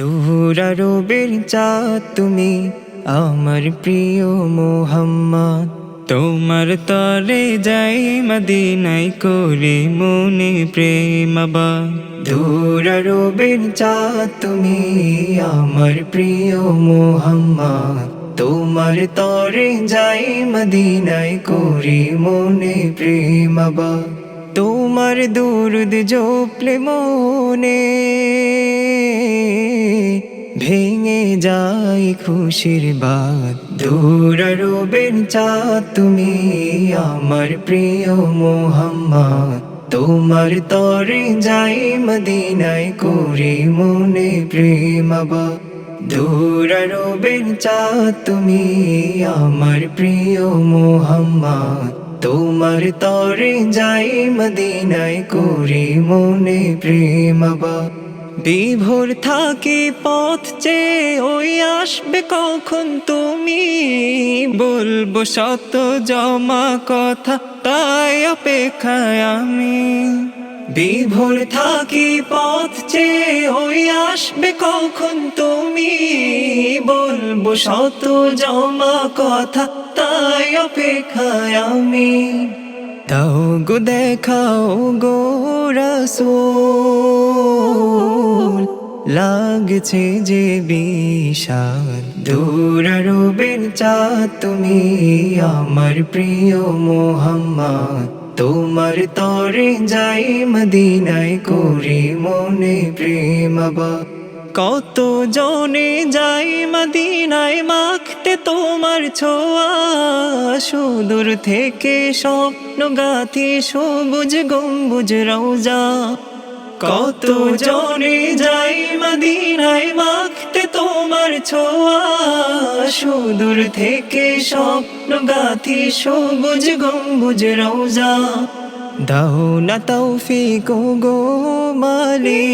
দূরারবের চাঁদ তুমি, আমার প্রিয় মোহাম্মদ। তোমার তরে যাই মদিনাই করে মনে প্রেমবা দূরারবের চাঁদ তুমি, আমার প্রিয় মোহাম্মদ। তোমার তরে যাই মদিনাই করি মনে প্রেমবা তোমার দুরুদ জপলে মনে ভেঙে যায় খুশির বাদ। দূরারবের চাঁদ তুমি আমার প্রিয় মোহাম্মদ। তোমার তরে যাই মদিনায় করি মনে প্রেমবা দূরারবের চাঁদ তুমি আমার প্রিয় মোহাম্মদ। তোমার তরে যাই মদিনায় করি মনে প্রেমবা বিভোর থাকি পথ চে ওই আসবে কখন তুমি? বলব শত জমা কথা, তাই অপেক্ষায় আমি। বিভোর থাকি পথ চে ওই আসবে কখন তুমি? বলব শত জমা কথা তাই অপেক্ষায় আমি। দাও গো দেখাও গো রাসূল, লাগছে যে বিষাদ দূরারবের চাঁদ, তুমি আমার প্রিয় মোহাম্মদ। তোমার তরে যাই মদিনায় করি মনে প্রেমবা কত জনে যাই মদিনায় মাখতে তোমার ছোঁয়া? সুদূর থেকে স্বপ্ন গাথি সবুজ গম্বুজ রওজা। কত জনে যাই মদিনায় মাখতে তোমার ছোঁয়া? সুদূর থেকে স্বপ্ন গাথি সবুজ গম্বুজ রওজা। দাও না তৌফিক গো মালি।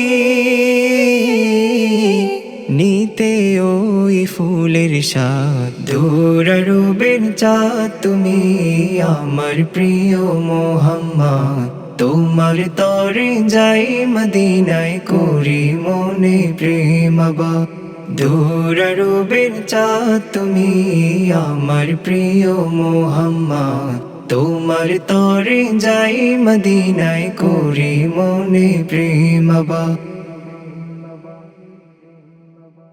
নিতে ওই ফুলের সাথ দূরারবের চাঁদ, তুমি আমার প্রিয় মোহাম্মদ। তোমার তরে যাই মদিনায় করি মনে প্রেমবা দূরারবের চাঁদ, তুমি আমার প্রিয় মোহাম্মদ। তোমার তরে যাই মদিনায় করি মনে প্রেমবা